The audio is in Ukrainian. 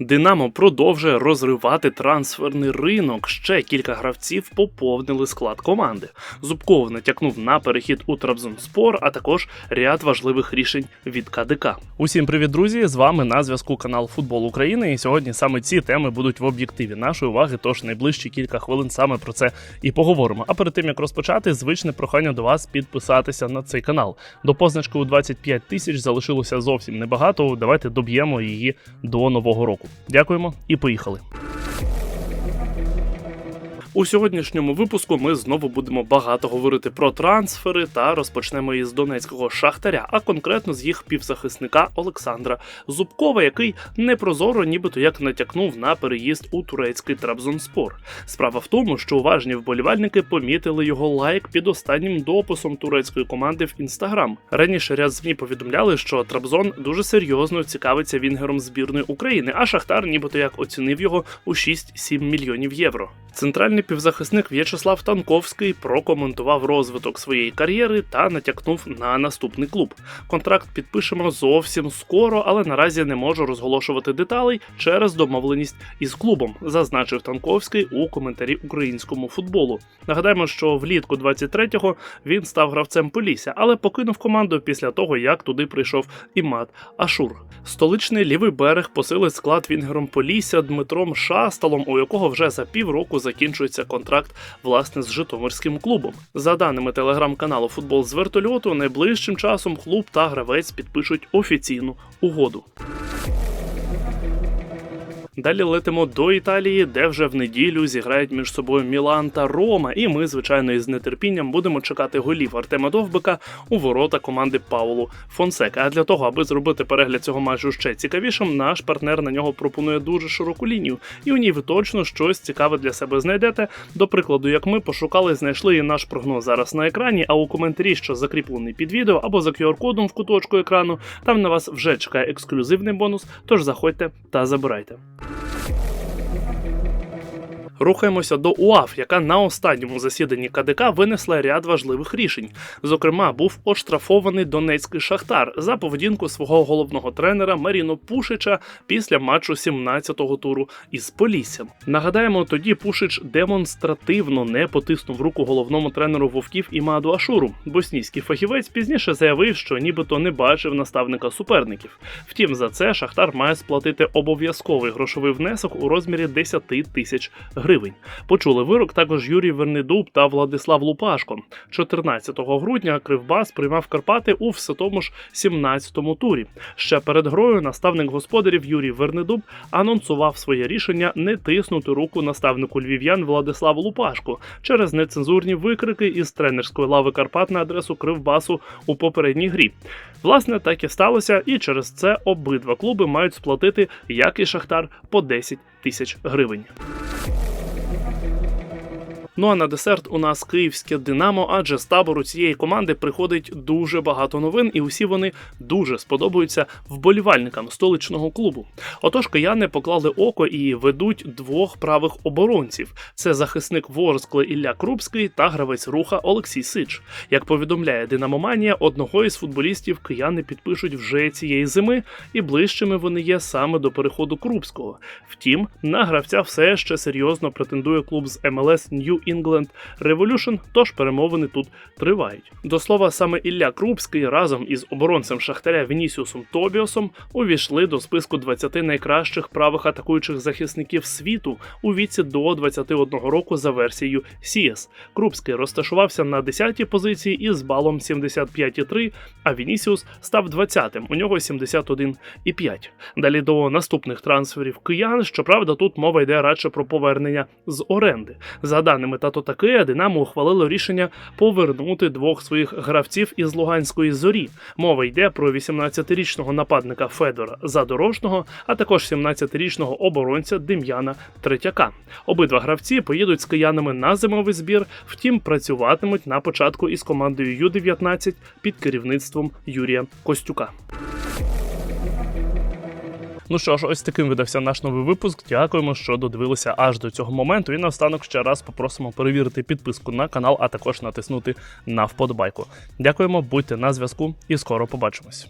Динамо продовжує розривати трансферний ринок. Ще кілька гравців поповнили склад команди. Зубков натякнув на перехід у Трабзонспор, а також ряд важливих рішень від КДК. Усім привіт, друзі! З вами на зв'язку канал Футбол України. І сьогодні саме ці теми будуть в об'єктиві нашої уваги. Тож найближчі кілька хвилин саме про це і поговоримо. А перед тим як розпочати, звичне прохання до вас підписатися на цей канал. До позначки у 25 тисяч залишилося зовсім небагато. Давайте доб'ємо її до нового року. Дякуємо і поїхали. У сьогоднішньому випуску ми знову будемо багато говорити про трансфери та розпочнемо із донецького шахтаря, а конкретно з їх півзахисника Олександра Зубкова, який непрозоро, нібито як натякнув на переїзд у турецький Трабзонспор. Справа в тому, що уважні вболівальники помітили його лайк під останнім дописом турецької команди в інстаграм. Раніше ряд змі повідомляли, що Трабзон дуже серйозно цікавиться вінгером збірної України, а Шахтар, нібито як оцінив його у 6-7 мільйонів євро. Центральний півзахисник В'ячеслав Танковський прокоментував розвиток своєї кар'єри та натякнув на наступний клуб. Контракт підпишемо зовсім скоро, але наразі не можу розголошувати деталей через домовленість із клубом, зазначив Танковський у коментарі українському футболу. Нагадаємо, що влітку 23-го він став гравцем Полісся, але покинув команду після того, як туди прийшов Імат Ашур. Столичний лівий берег посилить склад вінгером Полісся Дмитром Шасталом, у якого вже за півроку закінчується контракт власне з Житомирським клубом. За даними телеграм-каналу Футбол з вертольоту, найближчим часом клуб та гравець підпишуть офіційну угоду. Далі летимо до Італії, де вже в неділю зіграють між собою Мілан та Рома. І ми, звичайно, із нетерпінням будемо чекати голів Артема Довбика у ворота команди Паулу Фонсека. А для того, аби зробити перегляд цього матчу ще цікавішим, наш партнер на нього пропонує дуже широку лінію, і у ній ви точно щось цікаве для себе знайдете. До прикладу, як ми пошукали, знайшли і наш прогноз зараз на екрані. А у коментарі, що закріплений під відео або за QR-кодом в куточку екрану, там на вас вже чекає ексклюзивний бонус. Тож заходьте та забирайте. Okay. Рухаємося до УАФ, яка на останньому засіданні КДК винесла ряд важливих рішень. Зокрема, був оштрафований донецький шахтар за поведінку свого головного тренера Маріно Пушича після матчу 17-го туру із Поліссям. Нагадаємо, тоді Пушич демонстративно не потиснув руку головному тренеру вовків Імаду Ашуру. Боснійський фахівець пізніше заявив, що нібито не бачив наставника суперників. Втім, за це Шахтар має сплатити обов'язковий грошовий внесок у розмірі 10 тисяч гривень гривень. Почули вирок також Юрій Вернедуб та Владислав Лупашко. 14 грудня Кривбас приймав Карпати у все тому ж 17-му турі. Ще перед грою наставник господарів Юрій Вернедуб анонсував своє рішення не тиснути руку наставнику львів'ян Владиславу Лупашку через нецензурні викрики із тренерської лави Карпат на адресу Кривбасу у попередній грі. Власне, так і сталося, і через це обидва клуби мають сплатити, як і Шахтар, по 10 тисяч гривень. Ну а на десерт у нас київське Динамо, адже з табору цієї команди приходить дуже багато новин, і усі вони дуже сподобаються вболівальникам столичного клубу. Отож, кияни поклали око і ведуть двох правих оборонців: це захисник Ворскли Ілля Крупський та гравець руха Олексій Сич. Як повідомляє Динамоманія, одного із футболістів кияни підпишуть вже цієї зими, і ближчими вони є саме до переходу Крупського. Втім, на гравця все ще серйозно претендує клуб з МЛС New England Revolution, тож перемовини тут тривають. До слова, саме Ілля Крупський разом із оборонцем Шахтаря Вінісіусом Тобіосом увійшли до списку 20 найкращих правих атакуючих захисників світу у віці до 21 року за версією CS. Крупський розташувався на 10-й позиції із балом 75,3, а Вінісіус став 20-тим, у нього 71,5. Далі до наступних трансферів киян, щоправда, тут мова йде радше про повернення з оренди. За даними Тато Такея, Динамо ухвалило рішення повернути двох своїх гравців із Луганської зорі. Мова йде про 18-річного нападника Федора Задорожного, а також 17-річного оборонця Дем'яна Третяка. Обидва гравці поїдуть з киянами на зимовий збір, втім працюватимуть на початку із командою Ю-19 під керівництвом Юрія Костюка. Ну що ж, ось таким видався наш новий випуск. Дякуємо, що додивилися аж до цього моменту. І наостанок ще раз попросимо перевірити підписку на канал, а також натиснути на вподобайку. Дякуємо, будьте на зв'язку і скоро побачимось.